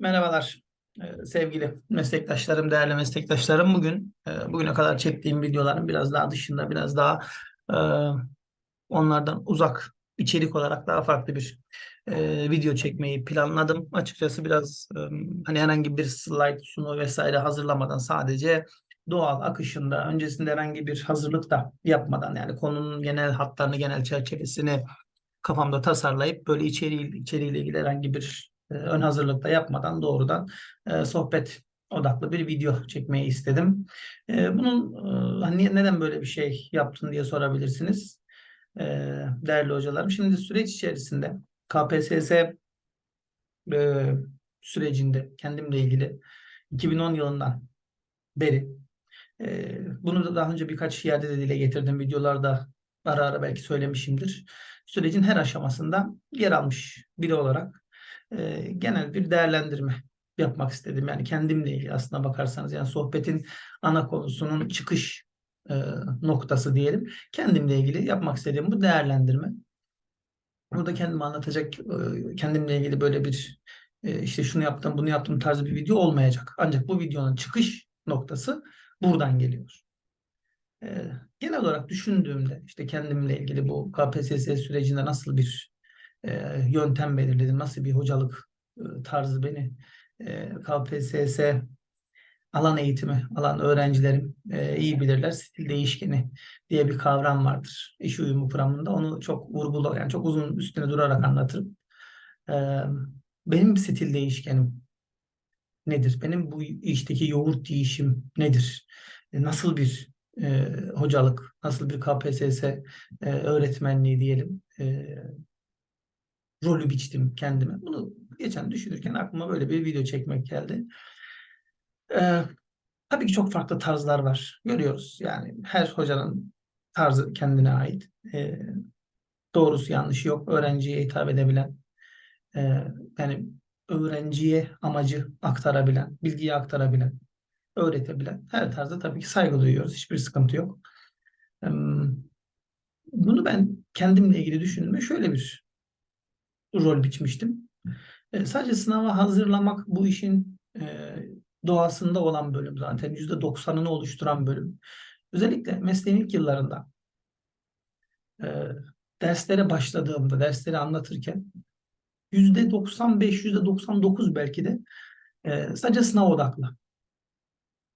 Merhabalar e, sevgili meslektaşlarım, değerli meslektaşlarım. Bugün e, bugüne kadar çektiğim videoların biraz daha dışında, biraz daha e, onlardan uzak içerik olarak daha farklı bir video çekmeyi planladım. Açıkçası biraz hani herhangi bir slide sunu vesaire hazırlamadan sadece doğal akışında öncesinde herhangi bir hazırlık da yapmadan yani konunun genel hatlarını, genel çerçevesini kafamda tasarlayıp böyle içeriği, içeriğiyle ilgili herhangi bir ön hazırlıkta yapmadan doğrudan e, sohbet odaklı bir video çekmeyi istedim. E, bunun e, hani neden böyle bir şey yaptın diye sorabilirsiniz. E, değerli hocalarım. Şimdi süreç içerisinde KPSS sürecinde kendimle ilgili 2010 yılından beri bunu da daha önce birkaç yerde de dile getirdim. Videolarda ara ara belki söylemişimdir. Sürecin her aşamasında yer almış biri olarak e, genel bir değerlendirme yapmak istedim. Yani kendimle ilgili aslına bakarsanız yani sohbetin ana konusunun çıkış e, noktası diyelim. Kendimle ilgili yapmak istediğim bu değerlendirme. Burada kendimi anlatacak, e, kendimle ilgili böyle bir e, işte şunu yaptım, bunu yaptım tarzı bir video olmayacak. Ancak bu videonun çıkış noktası buradan geliyor. E, genel olarak düşündüğümde işte kendimle ilgili bu KPSS sürecinde nasıl bir e, yöntem belirledim. Nasıl bir hocalık e, tarzı beni e, KPSS alan eğitimi alan öğrencilerim e, iyi bilirler. Stil değişkeni diye bir kavram vardır iş uyumu kuramında. Onu çok vurgulu yani çok uzun üstüne durarak anlatırım. E, benim stil değişkenim nedir? Benim bu işteki yoğurt değişim nedir? E, nasıl bir e, hocalık, nasıl bir KPSS e, öğretmenliği diyelim e, rolü biçtim kendime. Bunu geçen düşünürken aklıma böyle bir video çekmek geldi. Ee, tabii ki çok farklı tarzlar var. Görüyoruz yani her hocanın tarzı kendine ait. Ee, doğrusu yanlışı yok. Öğrenciye hitap edebilen, e, yani öğrenciye amacı aktarabilen, bilgiyi aktarabilen, öğretebilen her tarzda tabii ki saygı duyuyoruz. Hiçbir sıkıntı yok. Ee, bunu ben kendimle ilgili düşündüğümde şöyle bir rol biçmiştim. E, sadece sınava hazırlamak bu işin e, doğasında olan bölüm zaten. yüzde doksanını oluşturan bölüm. Özellikle mesleğin ilk yıllarında e, derslere başladığımda, dersleri anlatırken yüzde doksan beş, yüzde doksan dokuz belki de e, sadece sınav odaklı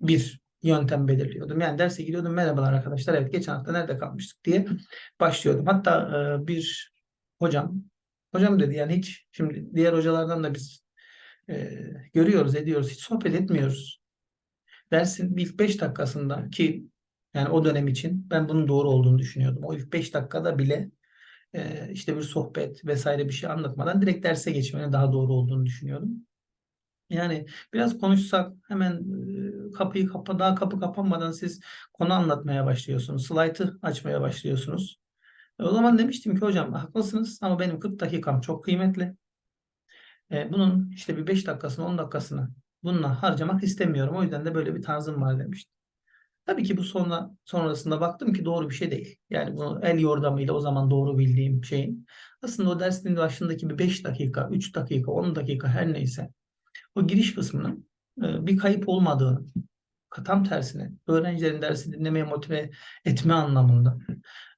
bir yöntem belirliyordum. Yani derse gidiyordum merhabalar arkadaşlar evet geçen hafta nerede kalmıştık diye başlıyordum. Hatta e, bir hocam Hocam dedi yani hiç şimdi diğer hocalardan da biz e, görüyoruz ediyoruz hiç sohbet etmiyoruz. Dersin ilk 5 dakikasında ki yani o dönem için ben bunun doğru olduğunu düşünüyordum. O ilk 5 dakikada bile e, işte bir sohbet vesaire bir şey anlatmadan direkt derse geçmenin daha doğru olduğunu düşünüyordum. Yani biraz konuşsak hemen e, kapıyı kapa daha kapı kapanmadan siz konu anlatmaya başlıyorsunuz. Slaytı açmaya başlıyorsunuz. E, o zaman demiştim ki hocam haklısınız ama benim 40 dakikam çok kıymetli. E, bunun işte bir 5 dakikasını 10 dakikasını bununla harcamak istemiyorum. O yüzden de böyle bir tarzım var demiştim. Tabii ki bu sonra sonrasında baktım ki doğru bir şey değil. Yani bunu el yordamıyla o zaman doğru bildiğim şeyin. Aslında o dersin başındaki bir 5 dakika, 3 dakika, 10 dakika her neyse o giriş kısmının e, bir kayıp olmadığını, tam tersine öğrencilerin dersi dinlemeye motive etme anlamında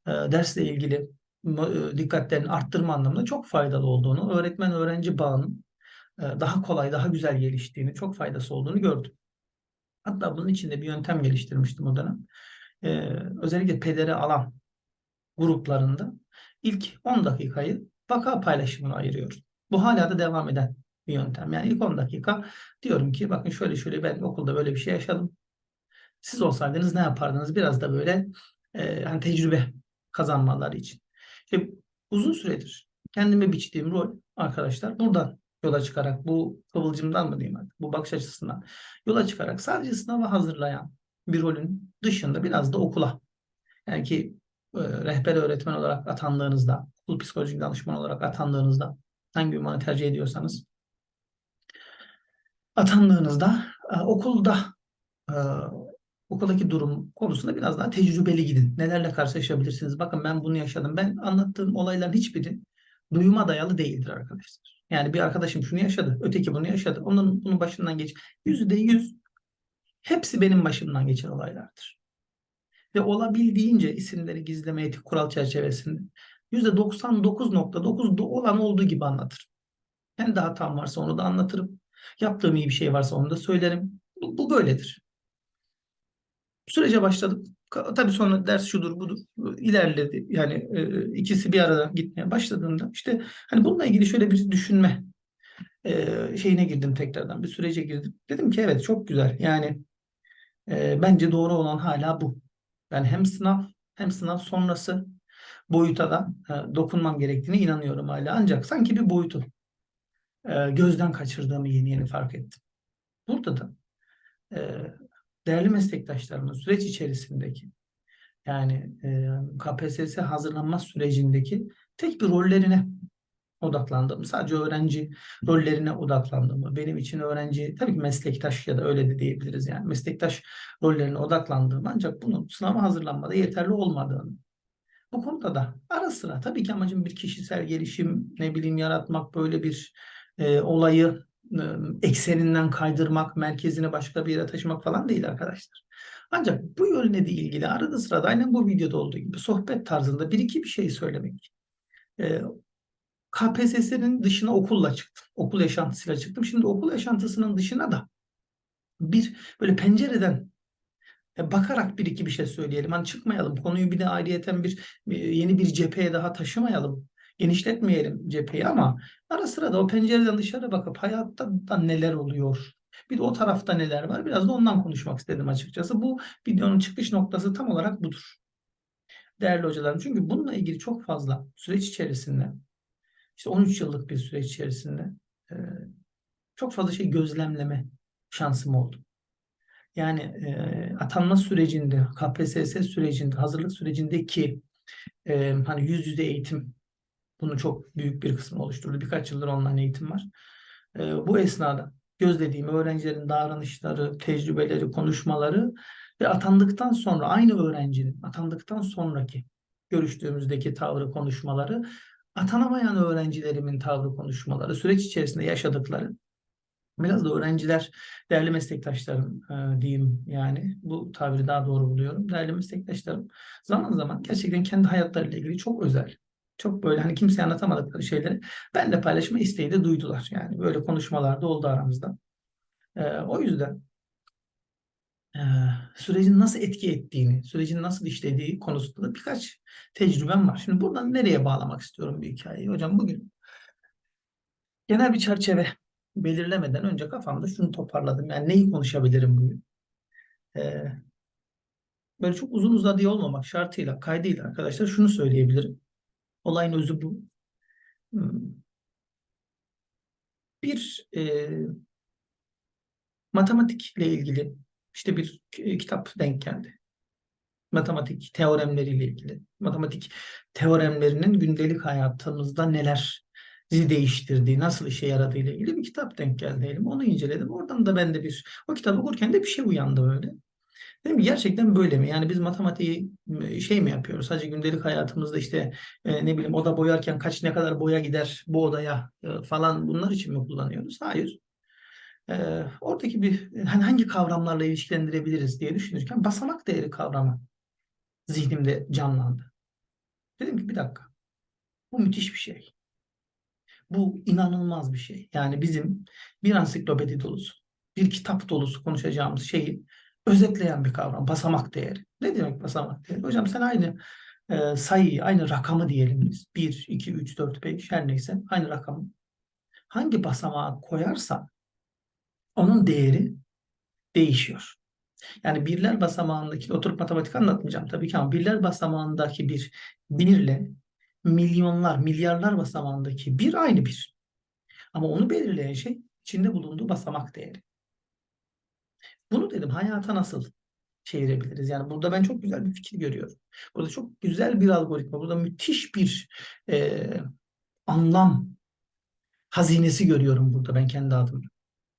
dersle ilgili e, dikkatlerini arttırma anlamında çok faydalı olduğunu, öğretmen-öğrenci bağının e, daha kolay, daha güzel geliştiğini, çok faydası olduğunu gördüm. Hatta bunun için de bir yöntem geliştirmiştim o dönem. Özellikle pedere alan gruplarında ilk 10 dakikayı vaka paylaşımına ayırıyoruz. Bu hala da devam eden bir yöntem. Yani ilk 10 dakika diyorum ki bakın şöyle şöyle ben okulda böyle bir şey yaşadım. Siz olsaydınız ne yapardınız? Biraz da böyle e, hani tecrübe kazanmaları için. İşte uzun süredir kendime biçtiğim rol arkadaşlar buradan yola çıkarak bu kıvılcımdan mı diyeyim artık bu bakış açısından yola çıkarak sadece sınava hazırlayan bir rolün dışında biraz da okula yani ki e, rehber öğretmen olarak atandığınızda okul psikolojik danışman olarak atandığınızda hangi ünvanı tercih ediyorsanız atandığınızda e, okulda e, okuldaki durum konusunda biraz daha tecrübeli gidin. Nelerle karşılaşabilirsiniz? Bakın ben bunu yaşadım. Ben anlattığım olayların hiçbiri duyuma dayalı değildir arkadaşlar. Yani bir arkadaşım şunu yaşadı, öteki bunu yaşadı. Onun bunun başından geç. Yüzde yüz hepsi benim başımdan geçen olaylardır. Ve olabildiğince isimleri gizleme etik kural çerçevesinde yüzde 99.9 olan olduğu gibi anlatırım. Kendi hatam varsa onu da anlatırım. Yaptığım iyi bir şey varsa onu da söylerim. Bu, bu böyledir. Sürece başladık. Tabii sonra ders şudur budur ilerledi. Yani e, ikisi bir arada gitmeye başladığında işte hani bununla ilgili şöyle bir düşünme e, şeyine girdim tekrardan bir sürece girdim. Dedim ki evet çok güzel. Yani e, bence doğru olan hala bu. Ben hem sınav hem sınav sonrası boyuta da e, dokunmam gerektiğine inanıyorum hala. Ancak sanki bir boyutu e, gözden kaçırdığımı yeni yeni fark ettim. Burada da e, değerli meslektaşlarımın süreç içerisindeki yani e, KPSS hazırlanma sürecindeki tek bir rollerine odaklandığımı, sadece öğrenci rollerine odaklandığımı, benim için öğrenci, tabii ki meslektaş ya da öyle de diyebiliriz yani meslektaş rollerine odaklandığım ancak bunun sınava hazırlanmada yeterli olmadığını, bu konuda da ara sıra tabii ki amacım bir kişisel gelişim, ne bileyim yaratmak böyle bir e, olayı ekseninden kaydırmak, merkezini başka bir yere taşımak falan değil arkadaşlar. Ancak bu yönle de ilgili arada sırada aynen bu videoda olduğu gibi sohbet tarzında bir iki bir şey söylemek. E, KPSS'nin dışına okulla çıktım. Okul yaşantısıyla çıktım. Şimdi okul yaşantısının dışına da bir böyle pencereden e, bakarak bir iki bir şey söyleyelim. Hani çıkmayalım. Konuyu bir de ayrıyeten bir yeni bir cepheye daha taşımayalım. Genişletmeyelim cepheyi ama ara sıra da o pencereden dışarı bakıp hayatta da neler oluyor? Bir de o tarafta neler var? Biraz da ondan konuşmak istedim açıkçası. Bu videonun çıkış noktası tam olarak budur. Değerli hocalarım. Çünkü bununla ilgili çok fazla süreç içerisinde işte 13 yıllık bir süreç içerisinde e, çok fazla şey gözlemleme şansım oldu. Yani e, atanma sürecinde, KPSS sürecinde, hazırlık sürecindeki e, hani yüz yüze eğitim bunun çok büyük bir kısmını oluşturdu. Birkaç yıldır online eğitim var. E, bu esnada gözlediğim öğrencilerin davranışları, tecrübeleri, konuşmaları ve atandıktan sonra aynı öğrencinin atandıktan sonraki görüştüğümüzdeki tavrı, konuşmaları, atanamayan öğrencilerimin tavrı, konuşmaları, süreç içerisinde yaşadıkları Biraz da öğrenciler, değerli meslektaşlarım e, diyeyim yani bu tabiri daha doğru buluyorum. Değerli meslektaşlarım zaman zaman gerçekten kendi hayatlarıyla ilgili çok özel, çok böyle hani kimseye anlatamadıkları şeyleri benle paylaşma isteği de duydular. Yani böyle konuşmalar da oldu aramızda. E, o yüzden e, sürecin nasıl etki ettiğini, sürecin nasıl işlediği konusunda da birkaç tecrübem var. Şimdi buradan nereye bağlamak istiyorum bir hikayeyi? Hocam bugün genel bir çerçeve belirlemeden önce kafamda şunu toparladım. Yani neyi konuşabilirim bugün? Ee, böyle çok uzun uzadığı olmamak şartıyla, kaydıyla arkadaşlar şunu söyleyebilirim. Olayın özü bu. Hmm. Bir e, matematikle ilgili işte bir kitap denk geldi. Matematik teoremleriyle ilgili. Matematik teoremlerinin gündelik hayatımızda neler değiştirdiği, nasıl işe yaradığı ile ilgili bir kitap denk geldi. Onu inceledim. Oradan da ben de bir, o kitabı okurken de bir şey uyandı böyle. Dedim gerçekten böyle mi? Yani biz matematiği şey mi yapıyoruz? Sadece gündelik hayatımızda işte e, ne bileyim oda boyarken kaç ne kadar boya gider bu odaya e, falan bunlar için mi kullanıyoruz? Hayır. E, oradaki bir hani hangi kavramlarla ilişkilendirebiliriz diye düşünürken basamak değeri kavramı zihnimde canlandı. Dedim ki bir dakika. Bu müthiş bir şey. Bu inanılmaz bir şey. Yani bizim bir ansiklopedi dolusu, bir kitap dolusu konuşacağımız şeyi özetleyen bir kavram. Basamak değeri. Ne demek basamak değeri? Hocam sen aynı e, sayıyı, aynı rakamı diyelim biz. 1, 2, 3, 4, 5 her neyse aynı rakamı. Hangi basamağa koyarsan onun değeri değişiyor. Yani birler basamağındaki, oturup matematik anlatmayacağım tabii ki ama birler basamağındaki bir birle milyonlar, milyarlar basamağındaki bir aynı bir. Ama onu belirleyen şey içinde bulunduğu basamak değeri. Bunu dedim hayata nasıl çevirebiliriz? Yani burada ben çok güzel bir fikir görüyorum. Burada çok güzel bir algoritma, burada müthiş bir e, anlam hazinesi görüyorum burada ben kendi adıma.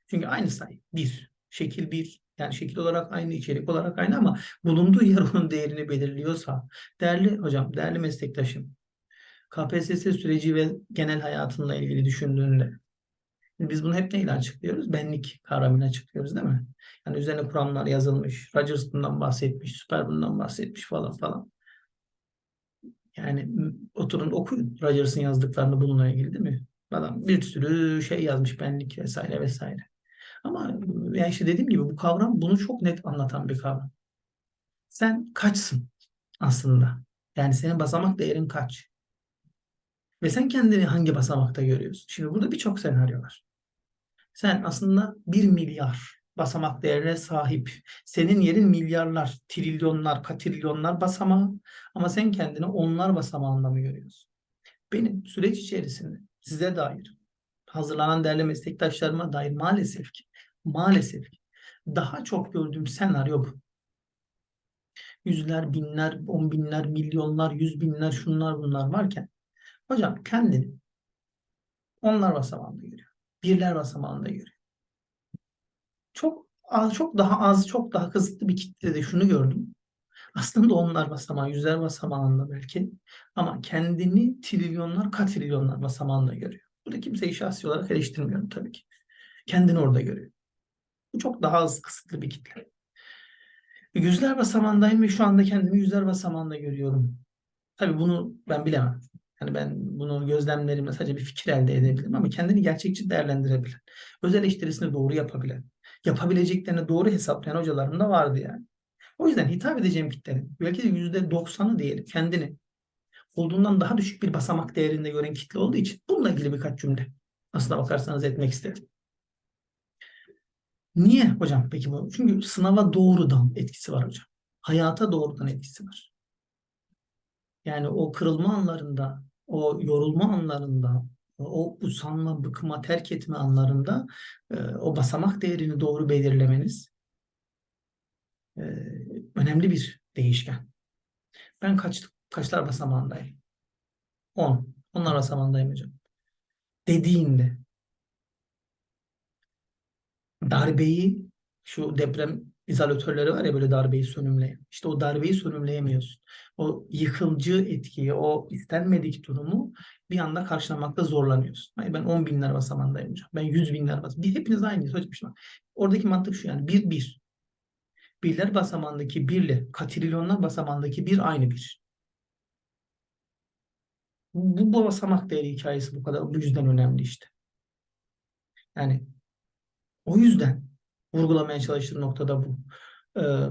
Çünkü aynı sayı bir, şekil bir, yani şekil olarak aynı, içerik olarak aynı ama bulunduğu yer onun değerini belirliyorsa, değerli hocam, değerli meslektaşım, KPSS süreci ve genel hayatınla ilgili düşündüğünde biz bunu hep neyle açıklıyoruz? Benlik kavramıyla açıklıyoruz değil mi? Yani üzerine kuramlar yazılmış. Rogers bundan bahsetmiş. Süper bundan bahsetmiş falan falan. Yani oturun okuyun Rogers'ın yazdıklarını bununla ilgili değil mi? Adam bir sürü şey yazmış benlik vesaire vesaire. Ama yani işte dediğim gibi bu kavram bunu çok net anlatan bir kavram. Sen kaçsın aslında? Yani senin basamak değerin kaç? Ve sen kendini hangi basamakta görüyorsun? Şimdi burada birçok senaryo var. Sen aslında bir milyar basamak değerine sahip. Senin yerin milyarlar, trilyonlar, katrilyonlar basamağı ama sen kendini onlar basamağında mı görüyorsun? Benim süreç içerisinde size dair, hazırlanan değerli meslektaşlarıma dair maalesef ki, maalesef ki daha çok gördüğüm senaryo bu. Yüzler, binler, on binler, milyonlar, yüz binler, şunlar bunlar varken hocam kendini onlar basamağında görüyor. Birler basamağında görüyor. Çok az, çok daha az, çok daha kısıtlı bir kitlede şunu gördüm. Aslında onlar basamağı, yüzler basamağında belki ama kendini trilyonlar, katrilyonlar basamağında görüyor. Burada kimseyi şahsi olarak eleştirmiyorum tabii ki. Kendini orada görüyor. Bu çok daha az kısıtlı bir kitle. Yüzler basamağındayım ve şu anda kendimi yüzler basamağında görüyorum. Tabii bunu ben bilemem. Yani ben bunu gözlemlerimle sadece bir fikir elde edebilirim ama kendini gerçekçi değerlendirebilen, öz eleştirisini doğru yapabilen, yapabileceklerini doğru hesaplayan hocalarım da vardı yani. O yüzden hitap edeceğim kitlenin belki de yüzde doksanı diyelim kendini olduğundan daha düşük bir basamak değerinde gören kitle olduğu için bununla ilgili birkaç cümle aslına bakarsanız etmek istedim. Niye hocam peki bu? Çünkü sınava doğrudan etkisi var hocam. Hayata doğrudan etkisi var. Yani o kırılma anlarında, o yorulma anlarında, o usanma, bıkma, terk etme anlarında e, o basamak değerini doğru belirlemeniz e, önemli bir değişken. Ben kaç kaçlar basamağındayım? 10. Onlar basamağındayım hocam. Dediğinde darbeyi şu deprem izolatörleri var ya böyle darbeyi sönümleyen. İşte o darbeyi sönümleyemiyorsun. O yıkımcı etkiyi, o istenmedik durumu bir anda karşılamakta zorlanıyorsun. Hayır ben 10 binler basamağındayım hocam. Ben 100 binler basamağındayım. Bir, hepiniz aynıyız hocam. Şimdi oradaki mantık şu yani bir bir. Birler basamağındaki birle katrilyonlar basamağındaki bir aynı bir. Bu, bu basamak değeri hikayesi bu kadar bu yüzden önemli işte. Yani o yüzden vurgulamaya çalıştığım noktada bu. Ee,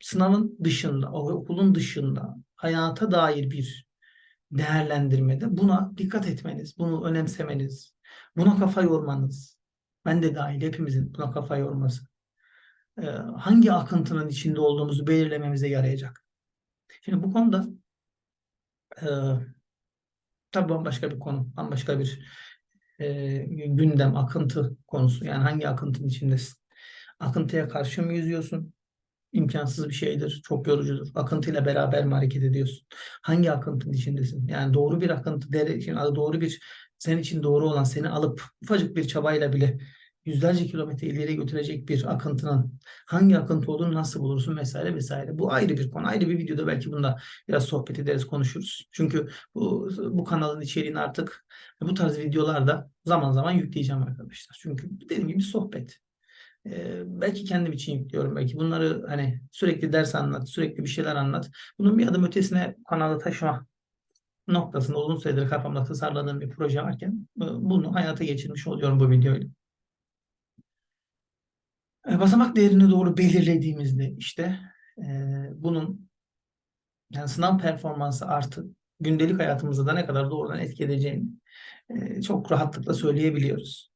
sınavın dışında, okulun dışında hayata dair bir değerlendirmede buna dikkat etmeniz, bunu önemsemeniz, buna kafa yormanız, ben de dahil hepimizin buna kafa yorması, e, hangi akıntının içinde olduğumuzu belirlememize yarayacak. Şimdi bu konuda e, tabii bambaşka bir konu, bambaşka bir e, gündem, akıntı konusu. Yani hangi akıntının içindesin? Akıntıya karşı mı yüzüyorsun? İmkansız bir şeydir, çok yorucudur. Akıntıyla beraber mi hareket ediyorsun? Hangi akıntının içindesin? Yani doğru bir akıntı, doğru bir, senin için doğru olan, seni alıp ufacık bir çabayla bile yüzlerce kilometre ileriye götürecek bir akıntının hangi akıntı olduğunu nasıl bulursun vesaire vesaire. Bu ayrı bir konu. Ayrı bir videoda belki bunda biraz sohbet ederiz, konuşuruz. Çünkü bu, bu kanalın içeriğini artık bu tarz videolarda zaman zaman yükleyeceğim arkadaşlar. Çünkü dediğim gibi sohbet. Belki kendim için yüklüyorum. Belki bunları hani sürekli ders anlat, sürekli bir şeyler anlat. Bunun bir adım ötesine kanalı taşıma noktasında uzun süredir kafamda tasarladığım bir proje varken bunu hayata geçirmiş oluyorum bu videoyla. Basamak değerini doğru belirlediğimizde işte bunun yani sınav performansı artı gündelik hayatımızda da ne kadar doğrudan etki edeceğini e, çok rahatlıkla söyleyebiliyoruz.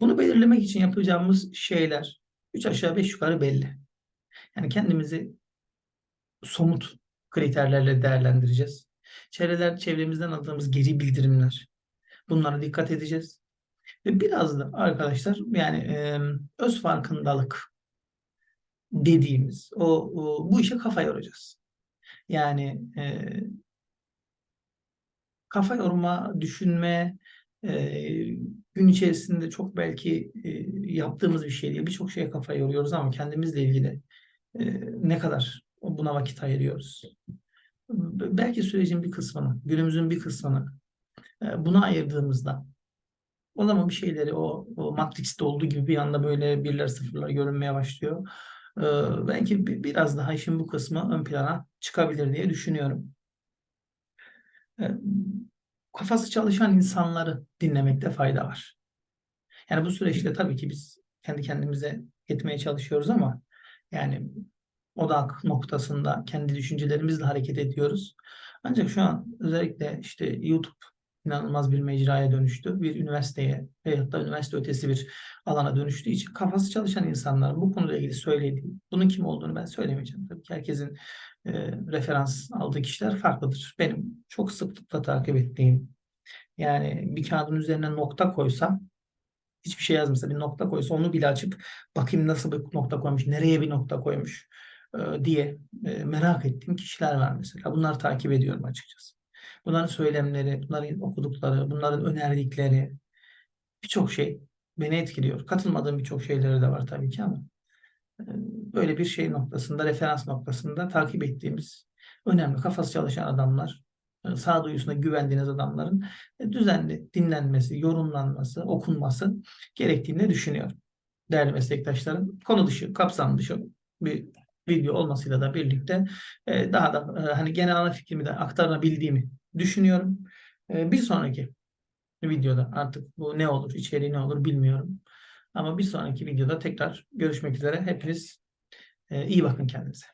Bunu belirlemek için yapacağımız şeyler üç aşağı beş yukarı belli. Yani kendimizi somut kriterlerle değerlendireceğiz. Çevreler, çevremizden aldığımız geri bildirimler. Bunlara dikkat edeceğiz. Ve biraz da arkadaşlar yani e, öz farkındalık dediğimiz o, o bu işe kafa yoracağız. Yani e, kafa yorma, düşünme e, gün içerisinde çok belki e, yaptığımız bir şey değil. Birçok şeye kafa yoruyoruz ama kendimizle ilgili e, ne kadar buna vakit ayırıyoruz? belki sürecin bir kısmını, günümüzün bir kısmını e, buna ayırdığımızda o zaman bir şeyleri o, o Matrix'te olduğu gibi bir anda böyle birler sıfırlar görünmeye başlıyor. E, belki bi- biraz daha işin bu kısmı ön plana çıkabilir diye düşünüyorum. E, kafası çalışan insanları dinlemekte fayda var. Yani bu süreçte tabii ki biz kendi kendimize yetmeye çalışıyoruz ama yani odak noktasında kendi düşüncelerimizle hareket ediyoruz. Ancak şu an özellikle işte YouTube inanılmaz bir mecraya dönüştü. Bir üniversiteye veyahut da üniversite ötesi bir alana dönüştüğü için kafası çalışan insanların bu konuyla ilgili söylediği, bunun kim olduğunu ben söylemeyeceğim. Tabii ki herkesin e, referans aldığı kişiler farklıdır. Benim çok sıklıkla takip ettiğim yani bir kağıdın üzerine nokta koysam hiçbir şey yazmasa bir nokta koysa onu bile açıp bakayım nasıl bir nokta koymuş, nereye bir nokta koymuş e, diye e, merak ettiğim kişiler var mesela. Bunları takip ediyorum açıkçası. Bunların söylemleri, bunların okudukları, bunların önerdikleri birçok şey beni etkiliyor. Katılmadığım birçok şeyleri de var tabii ki ama böyle bir şey noktasında, referans noktasında takip ettiğimiz önemli kafası çalışan adamlar, sağduyusuna güvendiğiniz adamların düzenli dinlenmesi, yorumlanması, okunması gerektiğini düşünüyorum. Değerli meslektaşlarım, konu dışı, kapsam dışı bir video olmasıyla da birlikte daha da hani genel ana fikrimi de aktarabildiğimi düşünüyorum. E, Bir sonraki videoda artık bu ne olur, içeriği ne olur bilmiyorum. Ama bir sonraki videoda tekrar görüşmek üzere. Hepiniz e, iyi bakın kendinize.